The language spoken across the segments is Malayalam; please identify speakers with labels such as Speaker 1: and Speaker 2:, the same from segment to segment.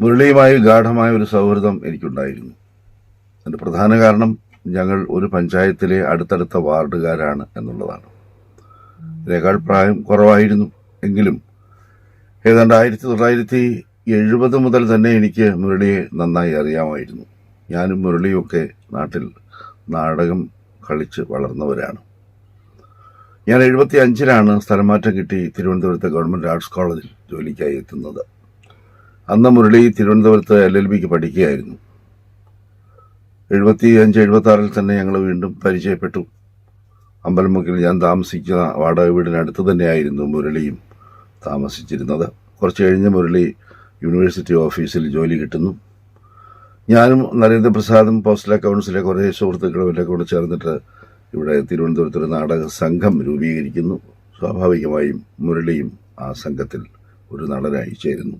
Speaker 1: മുരളിയുമായി ഗാഠമായ ഒരു സൗഹൃദം എനിക്കുണ്ടായിരുന്നു. അതിന്റെ പ്രധാന കാരണം ഞങ്ങൾ ഒരു പഞ്ചായത്തിലെ അടുത്തടുത്ത വാർഡുകാരാണ് എന്നുള്ളതാണ്. ഇതിനേക്കാൾ പ്രായം കുറവായിരുന്നു എങ്കിലും ഏതാണ്ട് ആയിരത്തി തൊള്ളായിരത്തി എഴുപത് മുതൽ തന്നെ എനിക്ക് മുരളിയെ നന്നായി അറിയാമായിരുന്നു. ഞാനും മുരളിയും ഒക്കെ നാട്ടിൽ നാടകം കളിച്ച് വളർന്നവരാണ്. ഞാൻ എഴുപത്തി അഞ്ചിലാണ് സ്ഥലമാറ്റം കിട്ടി തിരുവനന്തപുരത്തെ ഗവൺമെന്റ് ആർട്സ് കോളേജിൽ ജോലിക്കായി എത്തുന്നത്. അന്ന് മുരളി തിരുവനന്തപുരത്ത് എൽ എൽ ബിക്ക് പഠിക്കുകയായിരുന്നു. എഴുപത്തി അഞ്ച് എഴുപത്തി ആറിൽ തന്നെ ഞങ്ങൾ വീണ്ടും പരിചയപ്പെട്ടു. അമ്പലമുക്കിൽ ഞാൻ താമസിക്കുന്ന വാടക വീടിനടുത്ത് തന്നെയായിരുന്നു മുരളിയും താമസിച്ചിരുന്നത്. കുറച്ച് കഴിഞ്ഞ് മുരളി യൂണിവേഴ്സിറ്റി ഓഫീസിൽ ജോലി കിട്ടുന്നു. ഞാനും നരേന്ദ്രപ്രസാദും പോസ്റ്റൽ കൗൺസിലെ കുറേ സുഹൃത്തുക്കളും എല്ലാം കൂടെ ചേർന്നിട്ട് ഇവിടെ തിരുവനന്തപുരത്ത് ഒരു നാടക സംഘം രൂപീകരിക്കുന്നു. സ്വാഭാവികമായും മുരളിയും ആ സംഘത്തിൽ ഒരു നടനായി ചേരുന്നു.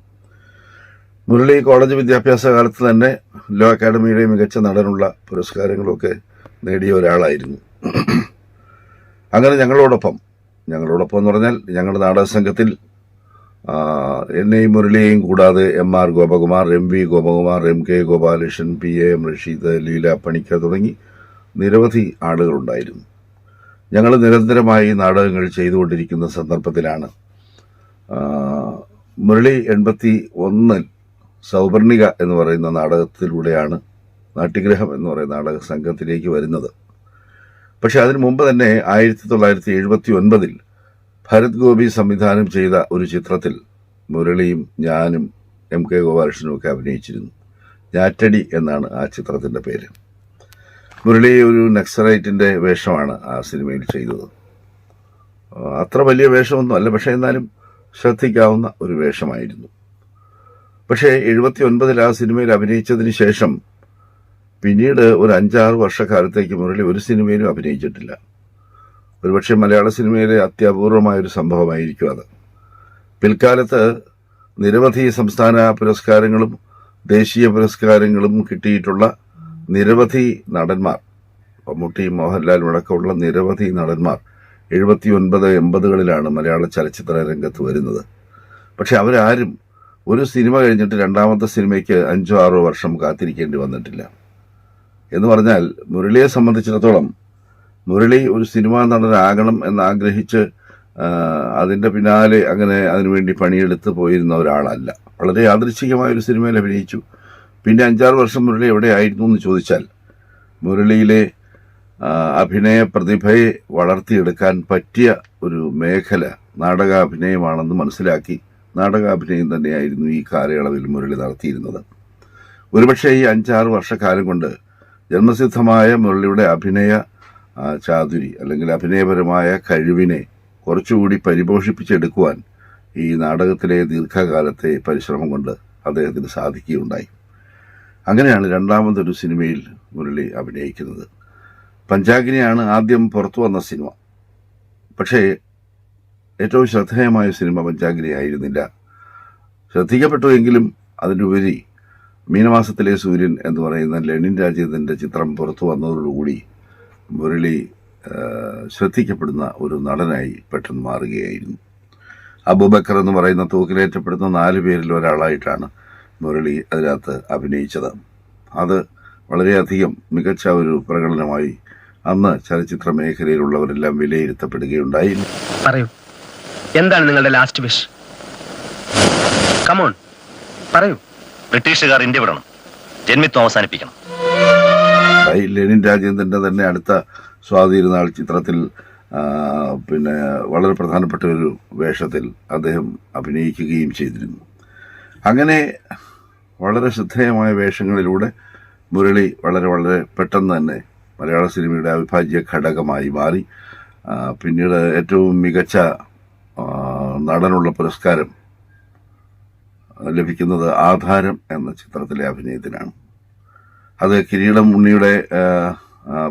Speaker 1: മുരളി കോളേജ് വിദ്യാഭ്യാസ കാലത്ത് തന്നെ ലോ അക്കാഡമിയുടെ മികച്ച നടനുള്ള പുരസ്കാരങ്ങളൊക്കെ നേടിയ ഒരാളായിരുന്നു. അങ്ങനെ ഞങ്ങളോടൊപ്പം ഞങ്ങളോടൊപ്പം എന്ന് പറഞ്ഞാൽ ഞങ്ങളുടെ നാടക സംഘത്തിൽ എന്നെയും മുരളിയെയും കൂടാതെ M R Gopakumar M V Gopakumar M K Gopalakrishnan P A M Rasheed Leela Panicker തുടങ്ങി നിരവധി ആളുകളുണ്ടായിരുന്നു. ഞങ്ങൾ നിരന്തരമായി നാടകങ്ങൾ ചെയ്തുകൊണ്ടിരിക്കുന്ന സന്ദർഭത്തിലാണ് മുരളി എൺപത്തി ഒന്നിൽ സൗപർണിക എന്ന് പറയുന്ന നാടകത്തിലൂടെയാണ് നാട്യഗ്രഹം എന്ന് പറയുന്ന നാടക സംഘത്തിലേക്ക് വരുന്നത്. പക്ഷെ അതിനു മുമ്പ് തന്നെ ആയിരത്തി തൊള്ളായിരത്തി എഴുപത്തി ഒൻപതിൽ ഭരത് ഗോപി സംവിധാനം ചെയ്ത ഒരു ചിത്രത്തിൽ മുരളിയും ഞാനും എം കെ ഗോപാലകൃഷ്ണനും ഒക്കെ അഭിനയിച്ചിരുന്നു. ഞാറ്റടി എന്നാണ് ആ ചിത്രത്തിന്റെ പേര്. മുരളി ഒരു നക്സറൈറ്റിന്റെ വേഷമാണ് ആ സിനിമയിൽ ചെയ്തത്. അത്ര വലിയ വേഷമൊന്നും അല്ല പക്ഷേ എന്നാലും ശ്രദ്ധിക്കാവുന്ന ഒരു വേഷമായിരുന്നു. പക്ഷേ എഴുപത്തി ഒൻപതിൽ ആ സിനിമയിൽ അഭിനയിച്ചതിന് ശേഷം പിന്നീട് ഒരു അഞ്ചാറ് വർഷക്കാലത്തേക്ക് മുരളി ഒരു സിനിമയിലും അഭിനയിച്ചിട്ടില്ല. ഒരുപക്ഷെ മലയാള സിനിമയിലെ അത്യപൂർവമായ ഒരു സംഭവമായിരിക്കും അത്. പിൽക്കാലത്ത് നിരവധി സംസ്ഥാന പുരസ്കാരങ്ങളും ദേശീയ പുരസ്കാരങ്ങളും കിട്ടിയിട്ടുള്ള നിരവധി നടന്മാർ മമ്മൂട്ടി മോഹൻലാൽ അടക്കമുള്ള നിരവധി നടന്മാർ എഴുപത്തി ഒൻപത് എൺപതുകളിലാണ് മലയാള ചലച്ചിത്ര രംഗത്ത് വരുന്നത്. പക്ഷെ അവരാരും ഒരു സിനിമ കഴിഞ്ഞിട്ട് രണ്ടാമത്തെ സിനിമയ്ക്ക് അഞ്ചോ ആറോ വർഷം കാത്തിരിക്കേണ്ടി വന്നിട്ടില്ല. എന്ന് പറഞ്ഞാൽ മുരളിയെ സംബന്ധിച്ചിടത്തോളം മുരളി ഒരു സിനിമാ നടനാകണം എന്നാഗ്രഹിച്ച് അതിന്റെ പിന്നാലെ അങ്ങനെ അതിനുവേണ്ടി പണിയെടുത്ത് പോയിരുന്ന ഒരാളല്ല. വളരെ യാദൃച്ഛികമായ ഒരു സിനിമയിൽ അഭിനയിച്ചു. പിന്നെ അഞ്ചാറ് വർഷം മുരളി എവിടെയായിരുന്നു എന്ന് ചോദിച്ചാൽ മുരളിയിലെ അഭിനയ പ്രതിഭയെ വളർത്തിയെടുക്കാൻ പറ്റിയ ഒരു മേഖല നാടകാഭിനയമാണെന്ന് മനസ്സിലാക്കി നാടകാഭിനയം തന്നെയായിരുന്നു ഈ കാലയളവിൽ മുരളി നടത്തിയിരുന്നത്. ഒരുപക്ഷെ ഈ അഞ്ചാറ് വർഷക്കാലം കൊണ്ട് ജന്മസിദ്ധമായ മുരളിയുടെ അഭിനയ ചാതുരി അല്ലെങ്കിൽ അഭിനയപരമായ കഴിവിനെ കുറച്ചുകൂടി പരിപോഷിപ്പിച്ചെടുക്കുവാൻ ഈ നാടകത്തിലെ ദീർഘകാലത്തെ പരിശ്രമം കൊണ്ട് അദ്ദേഹത്തിന് സാധിക്കുകയുണ്ടായി. അങ്ങനെയാണ് രണ്ടാമതൊരു സിനിമയിൽ മുരളി അഭിനയിക്കുന്നത്. പഞ്ചാഗിനിയാണ് ആദ്യം പുറത്തു വന്ന സിനിമ. പക്ഷേ ഏറ്റവും ശ്രദ്ധേയമായ സിനിമ പഞ്ചാഗ്നി ആയിരുന്നില്ല ശ്രദ്ധിക്കപ്പെട്ടു എങ്കിലും അതിനുപരി മീനമാസത്തിലെ സൂര്യൻ എന്ന് പറയുന്ന ലെനിൻ രാജേന്ദ്രന്റെ ചിത്രം പുറത്തു വന്നതോടുകൂടി മുരളി ശ്രദ്ധിക്കപ്പെടുന്ന ഒരു നടനായി പെട്ടെന്ന് മാറുകയായിരുന്നു. അബൂബക്കർ എന്ന് പറയുന്ന തൂക്കിലേറ്റപ്പെടുന്ന നാല് പേരിൽ ഒരാളായിട്ടാണ് മുരളി അതിനകത്ത് അഭിനയിച്ചത്. അത് വളരെയധികം മികച്ച ഒരു പ്രകടനമായി അന്ന് ചലച്ചിത്ര മേഖലയിലുള്ളവരെല്ലാം വിലയിരുത്തപ്പെടുകയുണ്ടായി.
Speaker 2: പറയൂ. എന്താണ് നിങ്ങളുടെ ലാസ്റ്റ് വിഷ് കമോൺ പറയൂ.
Speaker 3: ബ്രിട്ടീഷുകാർ ഇന്ത്യ വിടണം. ജന്മിത്വം അവസാനിപ്പിക്കണം.
Speaker 1: ലെനിൻ രാജേന്ദ്രന്റെ തന്നെ അടുത്ത സ്വാതിരുന്നാൾ ചിത്രത്തിൽ പിന്നെ വളരെ പ്രധാനപ്പെട്ട ഒരു വേഷത്തിൽ അദ്ദേഹം അഭിനയിക്കുകയും ചെയ്തിരുന്നു. അങ്ങനെ വളരെ ശ്രദ്ധേയമായ വേഷങ്ങളിലൂടെ മുരളി വളരെ വളരെ പെട്ടെന്ന് തന്നെ മലയാള സിനിമയുടെ അവിഭാജ്യ ഘടകമായി മാറി. പിന്നീട് ഏറ്റവും മികച്ച നടനുള്ള പുരസ്കാരം ലഭിക്കുന്നത് ആധാരം എന്ന ചിത്രത്തിലെ അഭിനയത്തിനാണ്. അത് കിരീടം ഉണ്ണിയുടെ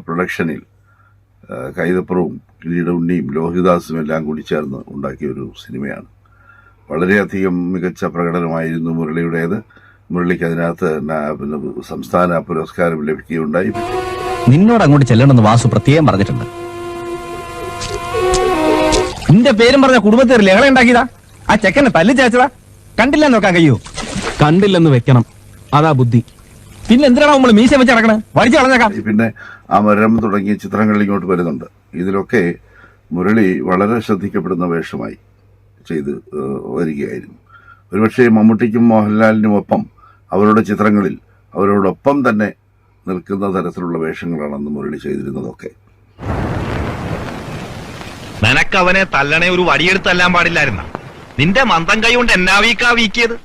Speaker 1: പ്രൊഡക്ഷനിൽ കൈതപ്പുറവും കിരീടം ഉണ്ണിയും ലോഹിദാസും എല്ലാം കൂടി ചേർന്ന് ഉണ്ടാക്കിയ ഒരു സിനിമയാണ്. വളരെയധികം മികച്ച പ്രകടനമായിരുന്നു മുരളിയുടേത്. മുരളിക്ക് അതിനകത്ത് സംസ്ഥാന പുരസ്കാരം ലഭിക്കുകയുണ്ടായി.
Speaker 4: നിന്നോട് അങ്ങോട്ട് ചെല്ലണമെന്ന് വാസു പ്രത്യേകം പറഞ്ഞിട്ടുണ്ട്. നിന്റെ പേരും പറഞ്ഞ കുടുംബത്തിൽ ലഹള ഉണ്ടാക്കിയതാ? ആ ചെക്കനെ തല്ലി ചേച്ചതാ. കണ്ടില്ല നോക്കാൻ കഴിയോ
Speaker 5: കണ്ടില്ലെന്ന് വെക്കണം. അതാ ബുദ്ധി. പിന്നെ എന്തിനാണ് നമ്മൾ മീശ വെച്ച് നടക്കണേ? വടിച്ചു കളഞ്ഞേക്കാം.
Speaker 1: പിന്നെ ആ മരം തുടങ്ങിയ ചിത്രങ്ങളിൽ ഇങ്ങോട്ട് വരുന്നുണ്ട്. ഇതിലൊക്കെ മുരളി വളരെ ശ്രദ്ധിക്കപ്പെടുന്ന വേഷമായി ചെയ്ത് വരികയായിരുന്നു. ഒരുപക്ഷെ മമ്മൂട്ടിക്കും മോഹൻലാലിനും ഒപ്പം അവരുടെ ചിത്രങ്ങളിൽ അവരോടൊപ്പം തന്നെ നിൽക്കുന്ന തരത്തിലുള്ള വേഷങ്ങളാണ് അന്ന് മുരളി ചെയ്തിരുന്നതൊക്കെ.
Speaker 6: നിനക്ക് അവനെ തല്ലണേ ഒരു വടിയെടുത്ത് തല്ലാൻ പാടില്ലായിരുന്ന. നിന്റെ മന്ദം കൈ കൊണ്ട് എന്നാ വീക്കാ വീക്കിയത്?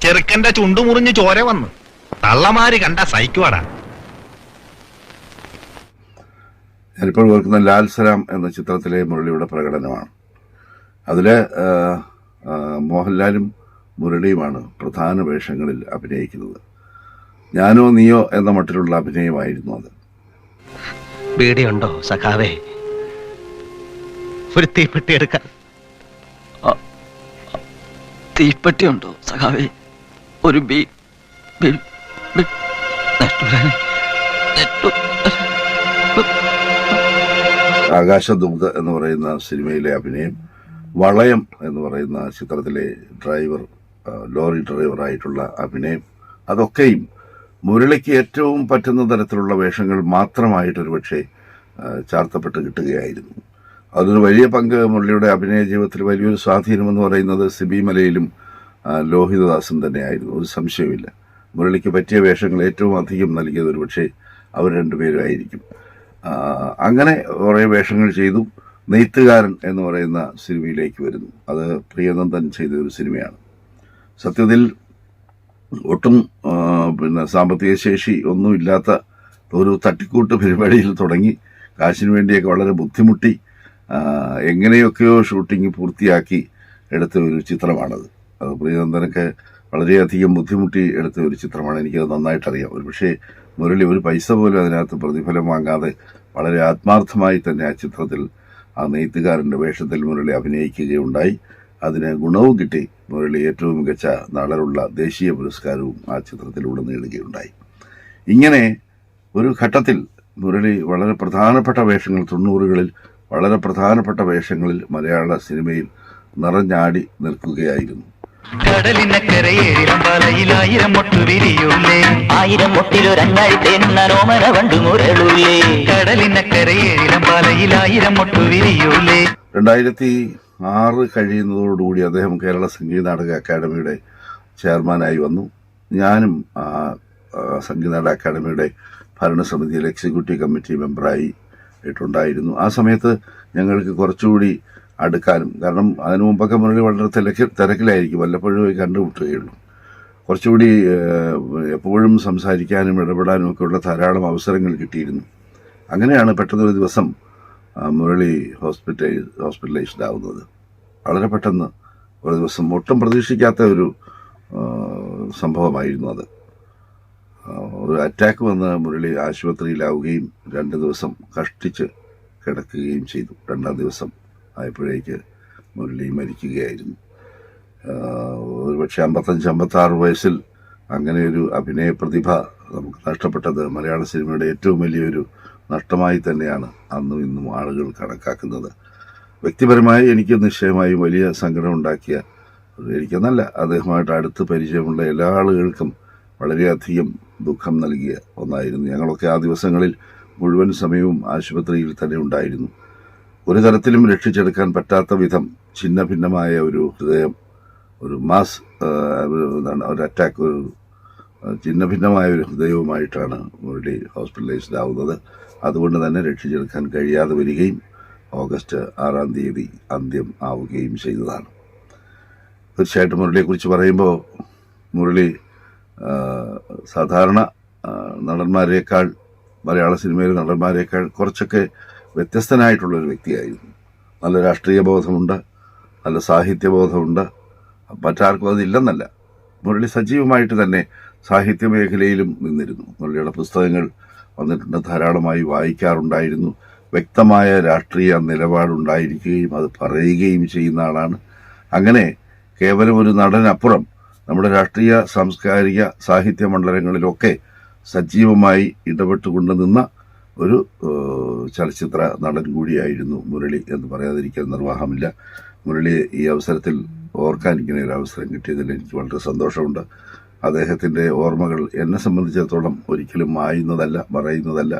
Speaker 6: ചെറുക്കന്റെ ചുണ്ടു മുറിഞ്ഞ് ചോര വന്ന്. തള്ളമാര് കണ്ട സഹിക്കുവാടാ.
Speaker 1: ഞാനിപ്പോൾ ഓർക്കുന്ന ലാൽ സലാം എന്ന ചിത്രത്തിലെ മുരളിയുടെ പ്രകടനമാണ്. ആ, മോഹൻലാലും മുരളിയുമാണ് പ്രധാന വേഷങ്ങളിൽ അഭിനയിക്കുന്നത്. ഞാനോ നീയോ എന്ന മട്ടിലുള്ള അഭിനയമായിരുന്നു അത്.
Speaker 3: പേടിയുണ്ടോ സഖാവേ? ഒരു തീപ്പെട്ടി എടുക്കാൻ.
Speaker 7: തീപ്പെട്ടി ഉണ്ടോ സഖാവേ? ഒരു ബി
Speaker 1: ആകാശദുഗ്ധ എന്ന് പറയുന്ന സിനിമയിലെ അഭിനയം വളയം എന്ന് പറയുന്ന ചിത്രത്തിലെ ഡ്രൈവർ ലോറി ഡ്രൈവറായിട്ടുള്ള അഭിനയം അതൊക്കെയും മുരളിക്ക് ഏറ്റവും പറ്റുന്ന തരത്തിലുള്ള വേഷങ്ങൾ മാത്രമായിട്ടൊരു പക്ഷേ ചാർത്തപ്പെട്ട് കിട്ടുകയായിരുന്നു. അതൊരു വലിയ പങ്ക് മുരളിയുടെ അഭിനയ ജീവിതത്തിൽ വലിയൊരു സ്വാധീനമെന്ന് പറയുന്നത് സിബി മലയിലും ലോഹിതദാസും തന്നെയായിരുന്നു. ഒരു സംശയമില്ല മുരളിക്ക് പറ്റിയ വേഷങ്ങൾ ഏറ്റവും അധികം നൽകിയത് ഒരു പക്ഷേ അവർ രണ്ടുപേരുമായിരിക്കും അങ്ങനെ കുറേ വേഷങ്ങൾ ചെയ്തു. നെയ്ത്തുകാരൻ എന്ന് പറയുന്ന സിനിമയിലേക്ക് വരുന്നു. അത് പ്രിയനന്ദൻ ചെയ്ത ഒരു സിനിമയാണ്. സത്യത്തിൽ ഒട്ടും പിന്നെ സാമ്പത്തിക ശേഷി ഒന്നുമില്ലാത്ത ഒരു തട്ടിക്കൂട്ട് പരിപാടിയിൽ തുടങ്ങി. കാശിനു വേണ്ടിയൊക്കെ വളരെ ബുദ്ധിമുട്ടി. എങ്ങനെയൊക്കെയോ ഷൂട്ടിംഗ് പൂർത്തിയാക്കി എടുത്ത ഒരു ചിത്രമാണത്. അത് പ്രിയനന്ദനൊക്കെ വളരെയധികം ബുദ്ധിമുട്ടി എടുത്ത ഒരു ചിത്രമാണ്. എനിക്കത് നന്നായിട്ടറിയാം. ഒരു പക്ഷേ മുരളി ഒരു പൈസ പോലും അതിനകത്ത് പ്രതിഫലം വാങ്ങാതെ വളരെ ആത്മാർത്ഥമായി തന്നെ ആ ചിത്രത്തിൽ ആ നെയ്ത്തുകാരന്റെ വേഷത്തിൽ മുരളി അഭിനയിക്കുകയുണ്ടായി. അതിന് ഗുണവും കിട്ടി. മുരളി ഏറ്റവും മികച്ച നടനുള്ള ദേശീയ പുരസ്കാരവും ആ ചിത്രത്തിലൂടെ നേടുകയുണ്ടായി. ഇങ്ങനെ ഒരു ഘട്ടത്തിൽ മുരളി വളരെ പ്രധാനപ്പെട്ട വേഷങ്ങൾ തൊണ്ണൂറുകളിൽ വളരെ പ്രധാനപ്പെട്ട വേഷങ്ങളിൽ മലയാള സിനിമയിൽ നിറഞ്ഞാടി നിൽക്കുകയായിരുന്നു.
Speaker 8: കടലിനക്കരയേഴിലും വലയിലായിരം മൊട്ടു വിരിയൂലേ
Speaker 7: ആയിരം മുട്ടിലൊരങ്ങാഴി തേനുന്നോമന വണ്ടു മുരളൂലേ
Speaker 8: കടലിനക്കരയേഴിലും വലയിലായിരം മൊട്ടു വിരിയൂലേ
Speaker 1: രണ്ടായിരത്തി ആറ് കഴിയുന്നതോടുകൂടി അദ്ദേഹം കേരള സംഗീത നാടക അക്കാദമിയുടെ ചെയർമാനായി വന്നു. ഞാനും സംഗീത നാടക അക്കാദമിയുടെ ഭരണസമിതിയിൽ എക്സിക്യൂട്ടീവ് കമ്മിറ്റി മെമ്പറായി ഇട്ടുണ്ടായിരുന്നു ആ സമയത്ത് ഞങ്ങൾക്ക് കുറച്ചുകൂടി അടുക്കാനും കാരണം അതിനു മുമ്പൊക്കെ മുരളി വളരെ തിരക്ക് തിരക്കിലായിരിക്കും. വല്ലപ്പോഴും കണ്ടുമുട്ടുകയുള്ളൂ കുറച്ചുകൂടി എപ്പോഴും സംസാരിക്കാനും ഇടപെടാനും ഒക്കെയുള്ള ധാരാളം അവസരങ്ങൾ കിട്ടിയിരുന്നു. അങ്ങനെയാണ് പെട്ടെന്നൊരു ദിവസം മുരളി ഹോസ്പിറ്റൽ ഹോസ്പിറ്റലൈസ്ഡ് ആവുന്നത്. വളരെ പെട്ടെന്ന് ഒരു ദിവസം ഒട്ടും പ്രതീക്ഷിക്കാത്ത ഒരു സംഭവമായിരുന്നു അത്. ഒരു അറ്റാക്ക് വന്ന മുരളി ആശുപത്രിയിലാവുകയും രണ്ട് ദിവസം കഷ്ടിച്ച് കിടക്കുകയും ചെയ്തു. രണ്ടാം ദിവസം ആയപ്പോഴേക്ക് മുരളി മരിക്കുകയായിരുന്നു. ഒരു ഒരുപക്ഷെ അമ്പത്തഞ്ച് അമ്പത്താറ് വയസ്സിൽ അങ്ങനെ ഒരു അഭിനയ പ്രതിഭ നമുക്ക് നഷ്ടപ്പെട്ടത് മലയാള സിനിമയുടെ ഏറ്റവും വലിയൊരു നഷ്ടമായി തന്നെയാണ് അന്നും ഇന്നും ആളുകൾ കണക്കാക്കുന്നത്. വ്യക്തിപരമായി എനിക്ക് നിശ്ചയമായും വലിയ സങ്കടമുണ്ടാക്കിയ എനിക്കെന്നല്ല അദ്ദേഹമായിട്ട് അടുത്ത് പരിചയമുള്ള എല്ലാ ആളുകൾക്കും വളരെയധികം ദുഃഖം നൽകിയ ഒന്നായിരുന്നു. ഞങ്ങളൊക്കെ ആ ദിവസങ്ങളിൽ മുഴുവൻ സമയവും ആശുപത്രിയിൽ തന്നെ ഉണ്ടായിരുന്നു. ഒരു തരത്തിലും രക്ഷിച്ചെടുക്കാൻ പറ്റാത്ത വിധം ഛിന്ന ഭിന്നമായ ഒരു ഹൃദയം ഒരു മാസ് എന്താണ് ഒരു അറ്റാക്ക് ഒരു ഛിന്ന ഭിന്നമായ ഒരു ഹൃദയവുമായിട്ടാണ് മുരളി ഹോസ്പിറ്റലൈസ്ഡ് ആവുന്നത്. അതുകൊണ്ട് തന്നെ രക്ഷിച്ചെടുക്കാൻ കഴിയാതെ വരികയും ഓഗസ്റ്റ് ആറാം തീയതി അന്ത്യം ആവുകയും ചെയ്തതാണ്. തീർച്ചയായിട്ടും മുരളിയെക്കുറിച്ച് പറയുമ്പോൾ മുരളി സാധാരണ നടന്മാരെക്കാൾ മലയാള സിനിമയിലെ നടന്മാരെക്കാൾ കുറച്ചൊക്കെ വ്യത്യസ്തനായിട്ടുള്ളൊരു വ്യക്തിയായിരുന്നു. നല്ല രാഷ്ട്രീയ ബോധമുണ്ട് നല്ല സാഹിത്യബോധമുണ്ട്. മറ്റാർക്കും അതില്ലെന്നല്ല. മുരളി സജീവമായിട്ട് തന്നെ സാഹിത്യ മേഖലയിലും നിന്നിരുന്നു. മുരളിയുടെ പുസ്തകങ്ങൾ വന്നിട്ടുണ്ട് ധാരാളമായി വായിക്കാറുണ്ടായിരുന്നു. വ്യക്തമായ രാഷ്ട്രീയ നിലപാടുണ്ടായിരിക്കുകയും അത് പറയുകയും ചെയ്യുന്ന ആളാണ്. അങ്ങനെ കേവലം ഒരു നടനപ്പുറം നമ്മുടെ രാഷ്ട്രീയ സാംസ്കാരിക സാഹിത്യ മണ്ഡലങ്ങളിലൊക്കെ സജീവമായി ഇടപെട്ടുകൊണ്ട് നിന്ന ഒരു ചലച്ചിത്ര നടൻ കൂടിയായിരുന്നു മുരളി എന്ന് പറയാതിരിക്കാൻ നിർവാഹമില്ല. മുരളിയെ ഈ അവസരത്തിൽ ഓർക്കാൻ ഇങ്ങനെ ഒരു അവസരം കിട്ടിയതിൽ എനിക്ക് വളരെ സന്തോഷമുണ്ട്. അദ്ദേഹത്തിന്റെ ഓർമ്മകൾ എന്നെ സംബന്ധിച്ചിടത്തോളം ഒരിക്കലും മായുന്നതല്ല മറയുന്നതല്ല.